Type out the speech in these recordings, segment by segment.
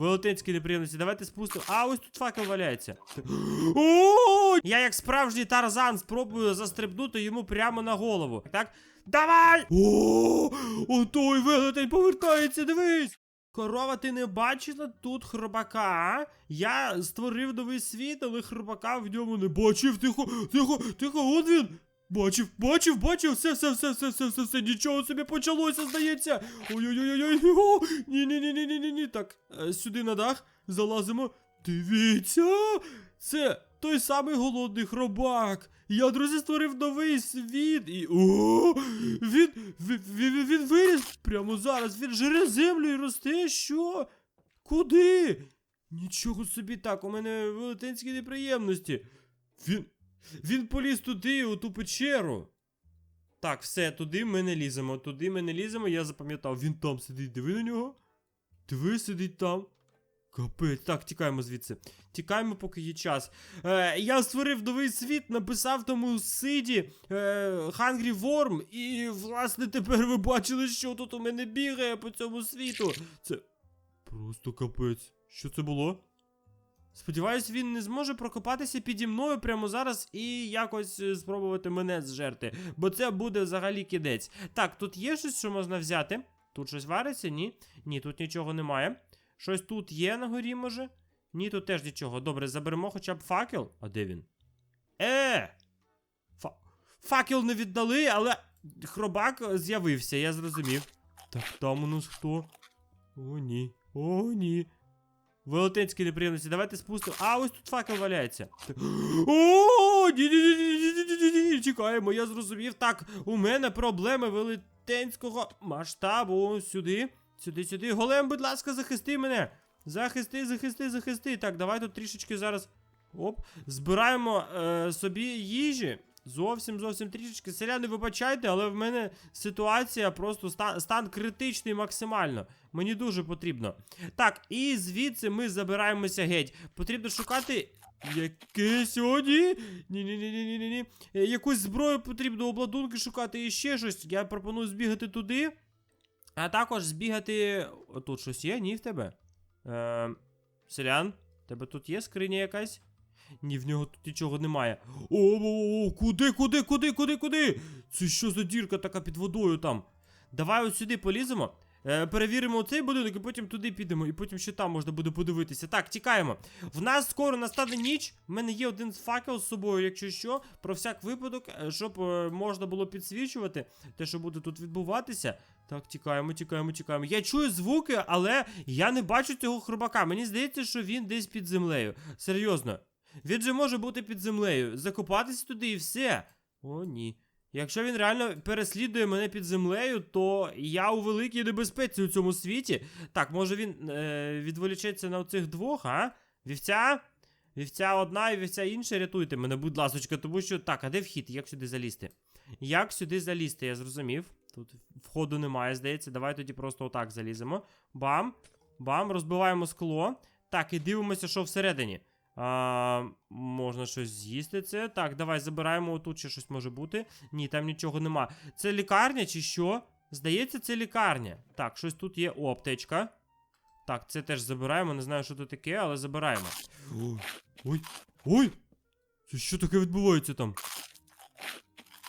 Велетенські неприємності, давайте спустимо. А, ось тут факел валяється. О, я як справжній тарзан спробую застрибнути йому прямо на голову. Так? Давай! О, о, той велетень повертається, дивись! Корова, ти не бачила тут хробака? Я створив новий світ, але хробака в ньому не бачив. Тихо, тихо, тихо, от він! Бачив, бачив, бачив, все, все, все, все, все, все, все, нічого собі почалося, здається. Ой-ой-ой-ой, о, ні, ні, ні, ні, ні, ні, ні. Так, е, сюди на дах залазимо. Дивіться, це той самий голодний хробак. Я, друзі, створив новий світ і. О, він, він, він, він виріс прямо зараз. Він жре землю і росте. Що? Куди? Нічого собі так, у мене велетенські неприємності. Він. Він поліз туди, у ту печеру. Так, все, туди ми не ліземо. Туди ми не ліземо, я запам'ятав. Він там сидить, диви на нього. Диви, сидить там. Капець, так, тікаємо звідси. Тікаємо, поки є час. Е, я створив новий світ, написав тому сиді е, Hungry Worm, і, власне, тепер ви бачили, що тут у мене бігає по цьому світу. Це просто капець. Що це було? Сподіваюсь, він не зможе прокопатися піді мною прямо зараз і якось е, спробувати мене зжерти, бо це буде взагалі кидець. Так, тут є щось, що можна взяти. Тут щось вариться? Ні. Ні, тут нічого немає. Щось тут є на горі, може? Ні, тут теж нічого. Добре, заберемо хоча б факел. А де він? Е! Фа... Факел не віддали, але хробак з'явився, я зрозумів. Так, там у нас хто? О, ні. О, ні. Велетенські неприємності. Давайте спустимо. А, ось тут факел валяється. О, ні ні ні ні Чекаємо, я зрозумів. Так, у мене проблеми велетенського масштабу. Сюди, сюди, сюди. Голем, будь ласка, захисти мене. Захисти, захисти, захисти. Так, давай тут трішечки зараз. Оп. Збираємо е, собі їжі. Зовсім зовсім трішечки. Селяни, вибачайте, але в мене ситуація просто стан, стан критичний максимально. Мені дуже потрібно. Так, і звідси ми забираємося геть. Потрібно шукати. Яке сьогодні? Ні-ні-ні-ні-ні-ні. Е, Якусь зброю потрібно, обладунки шукати і ще щось. Я пропоную збігати туди. А також збігати. Тут щось є? Ні в тебе? Е, селян, тебе тут є скриня якась? Ні, в нього тут нічого немає. О, о, о, куди, куди, куди, куди, куди? Це що за дірка така під водою там? Давай от сюди поліземо. Е, перевіримо цей будинок і потім туди підемо, і потім ще там можна буде подивитися. Так, тікаємо. В нас скоро настане ніч. В мене є один факел з собою, якщо що, про всяк випадок, е, щоб е, можна було підсвічувати те, що буде тут відбуватися. Так, тікаємо, тікаємо, тікаємо. Я чую звуки, але я не бачу цього хробака. Мені здається, що він десь під землею. Серйозно. Він же може бути під землею. Закопатися туди і все. О, ні. Якщо він реально переслідує мене під землею, то я у великій небезпеці у цьому світі. Так, може він е, відволічеться на оцих двох, а? Вівця? Вівця одна і вівця інша, рятуйте мене, будь ласочка, тому що. Так, а де вхід? Як сюди залізти? Як сюди залізти, я зрозумів. Тут входу немає, здається. Давай тоді просто отак заліземо. Бам! Бам, розбиваємо скло. Так, і дивимося, що всередині. А, можна щось з'їсти це. Так, давай забираємо отут ще щось може бути. Ні, там нічого нема. Це лікарня чи що? Здається, це лікарня. Так, щось тут є. О, аптечка. Так, це теж забираємо. Не знаю, що це таке, але забираємо. Ой, ой! Це що таке відбувається там?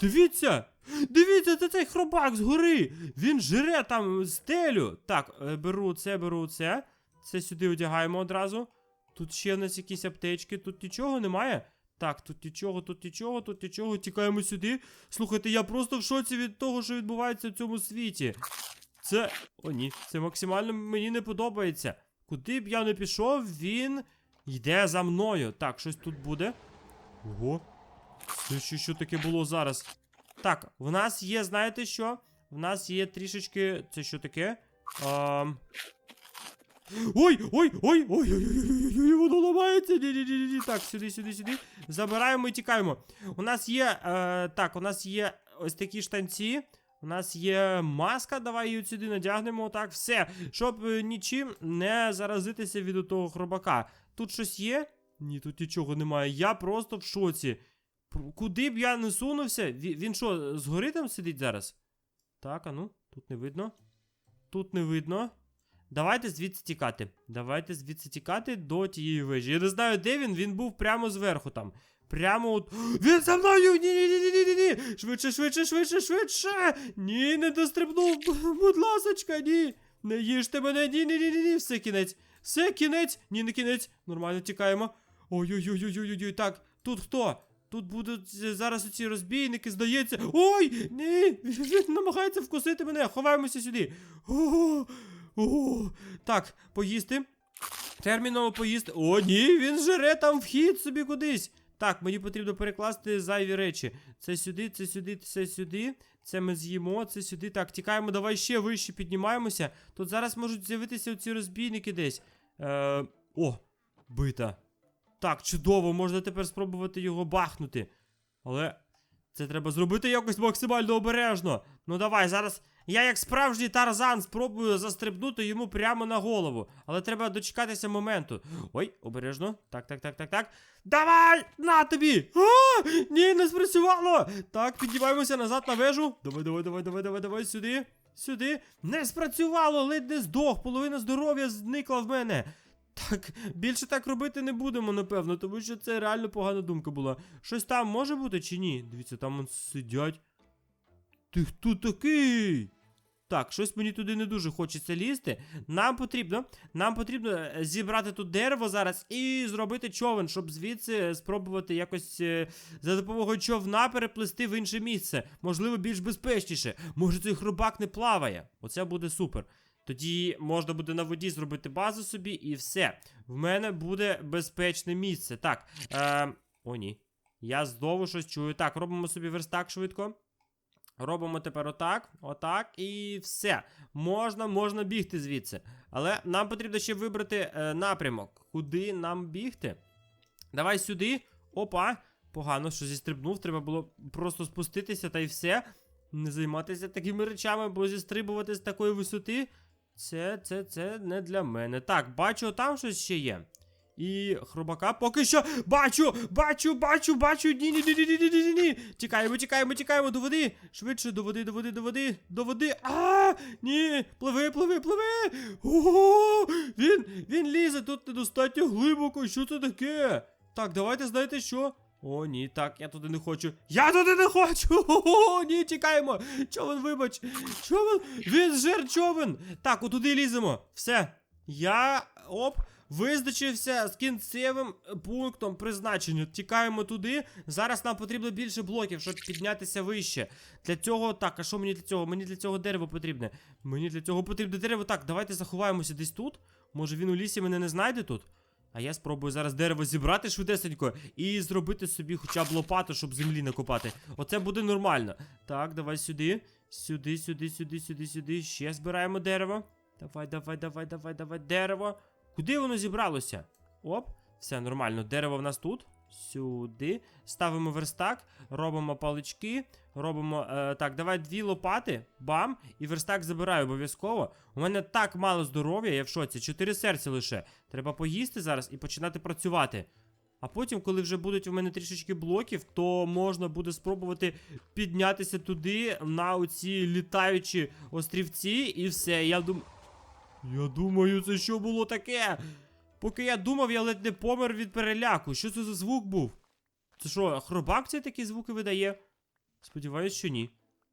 Дивіться! Дивіться, це цей хробак згори! Він жре там стелю. Так, е, беру це, беру це. Це сюди одягаємо одразу. Тут ще в нас якісь аптечки, тут нічого немає. Так, тут нічого, тут нічого, тут нічого. Тікаємо сюди. Слухайте, я просто в шоці від того, що відбувається в цьому світі. Це. О, ні, це максимально мені не подобається. Куди б я не пішов, він йде за мною. Так, щось тут буде. Ого. Це що, що таке було зараз? Так, в нас є, знаєте що? В нас є трішечки. Це що таке? Ам... Ой, ой, ой, ой, ой, ой, ой, воно ламається. Ні, ні, ні, ні. Так, сюди, сюди, сюди. Забираємо і тікаємо. У нас є. Е, так, у нас є ось такі штанці. У нас є маска, давай її сюди надягнемо. Так, все. Щоб е, нічим не заразитися від того хробака. Тут щось є? Ні, тут нічого немає. Я просто в шоці. Куди б я не сунувся? Він що, згори там сидить зараз? Так, а ну, тут не видно. Тут не видно. Давайте звідси тікати. Давайте звідси тікати до тієї вежі. Я не знаю, де він, він був прямо зверху там. Прямо от. Він за мною! Ні, ні, ні, ні, ні, ні, ні. Швидше, швидше, швидше, швидше. Ні, не дострибнув. Будь ласочка, ні. Не їжте мене, ні, ні, ні, ні, ні. Все кінець. Все кінець. Ні, не кінець. Нормально тікаємо. Ой-ой-ой-ой-ой-ой. Так, тут хто? Тут будуть е, зараз оці розбійники, здається. Ой! Ні! Він намагається вкусити мене. Ховаємося сюди. О, о, так, поїсти. Терміново поїсти. О, ні, він жере там вхід собі кудись. Так, мені потрібно перекласти зайві речі. Це сюди, це сюди, це сюди. Це ми з'їмо, це сюди. Так, тікаємо, давай ще вище піднімаємося. Тут зараз можуть з'явитися ці розбійники десь. Е, о, бита. Так, чудово, можна тепер спробувати його бахнути. Але це треба зробити якось максимально обережно. Ну давай, зараз я, як справжній тарзан, спробую застрибнути йому прямо на голову. Але треба дочекатися моменту. Ой, обережно. Так, так, так, так, так. Давай! На тобі! А! Ні, не спрацювало! Так, піднімаємося назад на вежу. Давай, давай, давай, давай, давай, давай, сюди. Сюди. Не спрацювало, ледь не здох, половина здоров'я зникла в мене. Так, більше так робити не будемо, напевно, тому що це реально погана думка була. Щось там може бути чи ні? Дивіться, там сидять. Ти хто такий? Так, щось мені туди не дуже хочеться лізти. Нам потрібно, нам потрібно е, зібрати тут дерево зараз і зробити човен, щоб звідси спробувати якось е, за допомогою човна переплисти в інше місце. Можливо, більш безпечніше. Може, цей хробак не плаває. Оце буде супер. Тоді можна буде на воді зробити базу собі і все. В мене буде безпечне місце. Так. Е, о, ні. Я знову щось чую. Так, робимо собі верстак швидко. Робимо тепер отак, отак, і все. Можна, можна бігти звідси. Але нам потрібно ще вибрати е, напрямок. Куди нам бігти? Давай сюди. Опа. Погано, що зістрибнув. Треба було просто спуститися та й все. Не займатися такими речами, бо зістрибувати з такої висоти. Це, це, це не для мене. Так, бачу, там щось ще є. І хробака поки що бачу, бачу, бачу, бачу. Ні, ні, ні, ні, ні, ні, ні, ні. Тікаємо, тікаємо, тікаємо до води. Швидше до води, до води, до води, до води. А, ні, пливи, пливи, пливи. Ого, він, він лізе тут недостатньо глибоко. Що це таке? Так, давайте знаєте що? О, ні, так, я туди не хочу. Я туди не хочу! О, ні, тікаємо! Човен, вибач! Човен! Він жер човен! Так, отуди ліземо. Все. Я. Оп. Визначився з кінцевим пунктом призначення. Тікаємо туди. Зараз нам потрібно більше блоків, щоб піднятися вище. Для цього. Так, а що мені для цього? Мені для цього дерево потрібне. Мені для цього потрібне дерево. Так, давайте заховаємося десь тут. Може він у лісі мене не знайде тут? А я спробую зараз дерево зібрати швидесенько і зробити собі хоча б лопату, щоб землі накопати. Оце буде нормально. Так, давай сюди. Сюди, сюди, сюди, сюди, сюди. Ще збираємо дерево. Давай, давай, давай, давай, давай, дерево. Куди воно зібралося? Оп, все нормально. Дерево в нас тут. Сюди. Ставимо верстак, робимо палички, робимо. Е, так, давай дві лопати. Бам! І верстак забираю обов'язково. У мене так мало здоров'я, я в шоці. Чотири серця лише. Треба поїсти зараз і починати працювати. А потім, коли вже будуть у мене трішечки блоків, то можна буде спробувати піднятися туди на оці літаючі острівці, і все. Я думаю. Я думаю, це що було таке? Поки я думав, я ледь не помер від переляку. Що це за звук був? Це що, хробак цей такі звуки видає? Сподіваюсь, що ні.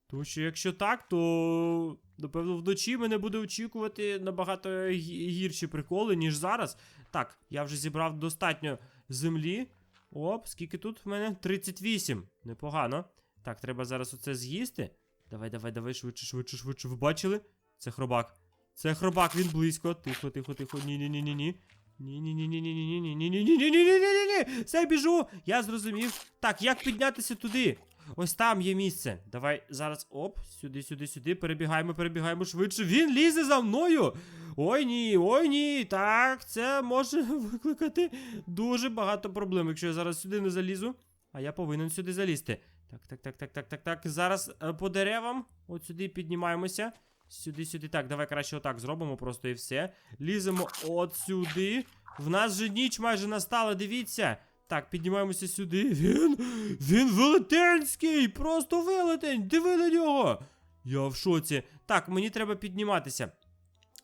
Тому що якщо так, то напевно вночі мене буде очікувати набагато гірші приколи, ніж зараз. Так, я вже зібрав достатньо землі. Оп, скільки тут в мене? 38. Непогано. Так, треба зараз оце з'їсти. Давай, давай, давай, швидше, швидше, швидше. Ви бачили? Це хробак. Це хробак, він близько. Тихо, тихо, тихо. Ні, ні, ні, ні, ні. Ні, ні, ні, ні, ні, ні, ні, ні, ні, ні, ні, ні, ні, ні, ні, ні. Все, біжу. Я зрозумів. Так, як піднятися туди? Ось там є місце. Давай зараз. Оп, сюди, сюди, сюди. Перебігаємо, перебігаємо швидше. Він лізе за мною. Ой ні, ой ні. Так, це може викликати дуже багато проблем, якщо я зараз сюди не залізу. А я повинен сюди залізти. Так, так, так, так, так, так, так. Зараз е, по деревам. От сюди піднімаємося. Сюди, сюди. Так, давай краще отак зробимо просто і все. Ліземо от сюди. В нас же ніч майже настала, дивіться. Так, піднімаємося сюди. Він. Він велетенський! Просто велетень! Диви на нього! Я в шоці. Так, мені треба підніматися.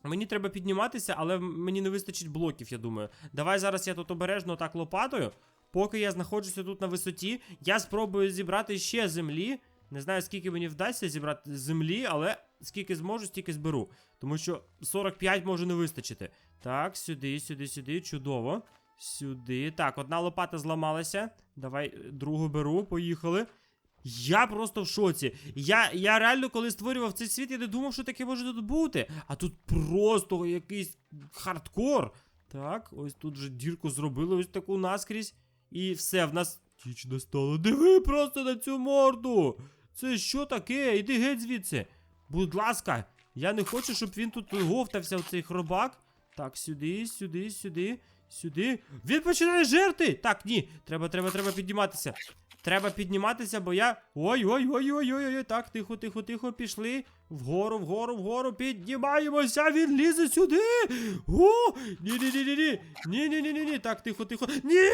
Мені треба підніматися, але мені не вистачить блоків, я думаю. Давай зараз я тут обережно так лопатою. Поки я знаходжуся тут на висоті, я спробую зібрати ще землі. Не знаю, скільки мені вдасться зібрати землі, але скільки зможу, стільки зберу. Тому що 45 може не вистачити. Так, сюди, сюди, сюди. Чудово. Сюди. Так, одна лопата зламалася. Давай е, другу беру, поїхали. Я просто в шоці. Я, я реально, коли створював цей світ, я не думав, що таке може тут бути. А тут просто якийсь хардкор. Так, ось тут вже дірку зробили, ось таку наскрізь. І все, в нас ніч настала. Диви просто на цю морду. Це що таке? Іди геть звідси. Будь ласка, я не хочу, щоб він тут говтався, цей хробак. Так, сюди, сюди, сюди, сюди. Він починає жерти! Так, ні. Треба, треба, треба підніматися. Треба підніматися, бо я. Ой-ой-ой-ой-ой-ой. Так, тихо, тихо, тихо, пішли. Вгору, вгору, вгору, піднімаємося, він лізе сюди. О! Ні-ні-ні-ні-ні. Ні-ні-ні-ні. Так, тихо, тихо. Ні!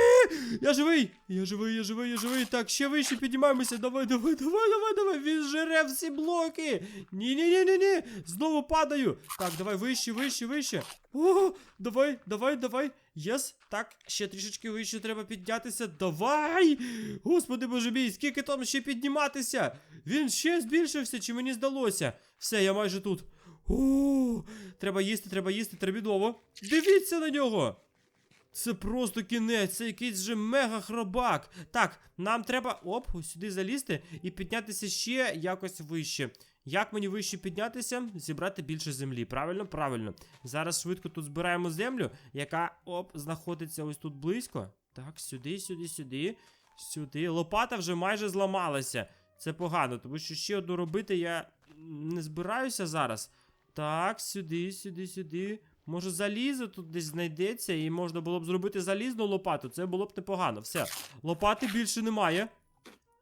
Я живий! Я живий, я живий, я живий. Так, ще вище піднімаємося. Давай, давай, давай, давай, давай. Він жере всі блоки. Ні-ні-ні-ні-ні. Знову падаю. Так, давай вище, вище, вище. О, давай, давай, давай. Єс. Так, ще трішечки вище треба піднятися. Давай! Господи боже мій, скільки там ще підніматися? Він ще збільшився, чи мені здалося? Все, я майже тут. О, треба їсти, треба їсти, терміново. Дивіться на нього! Це просто кінець, це якийсь же мега хробак. Так, нам треба оп, сюди залізти і піднятися ще якось вище. Як мені вище піднятися? Зібрати більше землі. Правильно? Правильно. Зараз швидко тут збираємо землю, яка оп, знаходиться ось тут близько. Так, сюди, сюди, сюди. Сюди. Лопата вже майже зламалася. Це погано, тому що ще одну робити я не збираюся зараз. Так, сюди, сюди, сюди. Може залізо тут десь знайдеться, і можна було б зробити залізну лопату. Це було б непогано. Все. Лопати більше немає.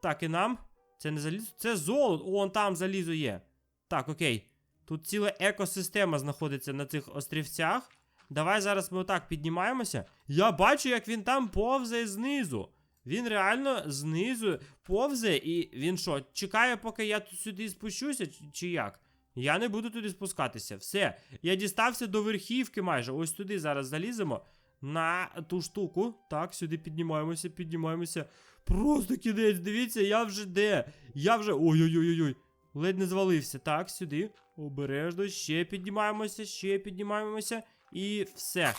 Так, і нам. Це не залізо. Це золото. О, он там залізо є. Так, окей. Тут ціла екосистема знаходиться на цих острівцях. Давай зараз ми отак піднімаємося. Я бачу, як він там повзає знизу. Він реально знизу повзає, і він що, чекає, поки я тут сюди спущуся, чи, як? Я не буду туди спускатися. Все, я дістався до верхівки майже. Ось туди зараз заліземо на ту штуку. Так, сюди піднімаємося, піднімаємося. Просто кінець, дивіться, я вже де. Я вже. Ой-ой-ой-ой. Ледь не звалився. Так, сюди. Обережно, ще піднімаємося, ще піднімаємося. І все.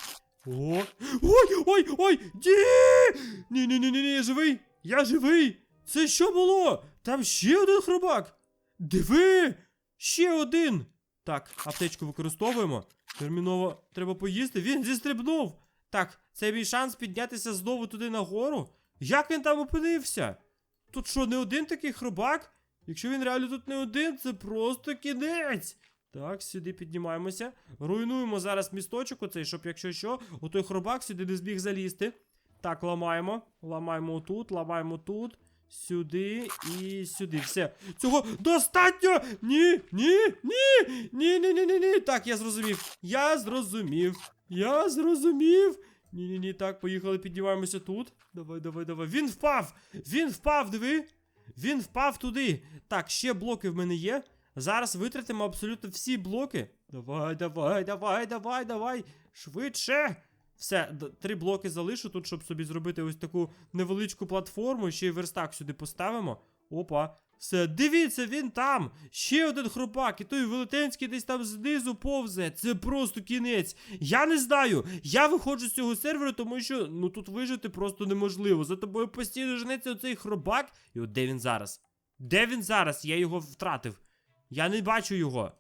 О! Ой, ой, ой! Ні! Ні, ні, ні, ні, ні, я живий! Я живий! Це що було? Там ще один хробак! Диви! Ще один! Так, аптечку використовуємо. Терміново треба поїсти. Він зістрибнув! Так, це мій шанс піднятися знову туди нагору. Як він там опинився? Тут що, не один такий хробак? Якщо він реально тут не один, це просто кінець. Так, сюди піднімаємося. Руйнуємо зараз місточок оцей, щоб якщо що, отой хробак сюди не зміг залізти. Так, ламаємо. Ламаємо тут, ламаємо тут. Сюди і сюди. Все. Цього достатньо! Ні, ні, ні! Ні, ні, ні, ні, ні. Так, я зрозумів. Я зрозумів. Я зрозумів. Ні, ні, ні, так, поїхали, піднімаємося тут. Давай, давай, давай. Він впав! Він впав, диви! Він впав туди. Так, ще блоки в мене є. Зараз витратимо абсолютно всі блоки. Давай, давай, давай, давай, давай. Швидше. Все, три блоки залишу тут, щоб собі зробити ось таку невеличку платформу. Ще й верстак сюди поставимо. Опа. Все, дивіться, він там. Ще один хробак, і той велетенський десь там знизу повзе. Це просто кінець. Я не знаю. Я виходжу з цього серверу, тому що ну тут вижити просто неможливо. За тобою постійно женеться оцей хробак. І от де він зараз? Де він зараз? Я його втратив. Я не бачу його.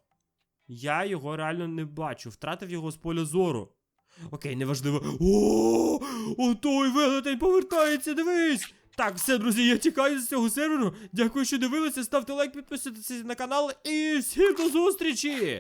Я його реально не бачу. Втратив його з поля зору. Окей, неважливо. О, о, той велетень повертається, дивись! Так, все, друзі, я тікаю з цього серверу. Дякую, що дивилися. Ставте лайк, підписуйтесь на канал і всім до зустрічі!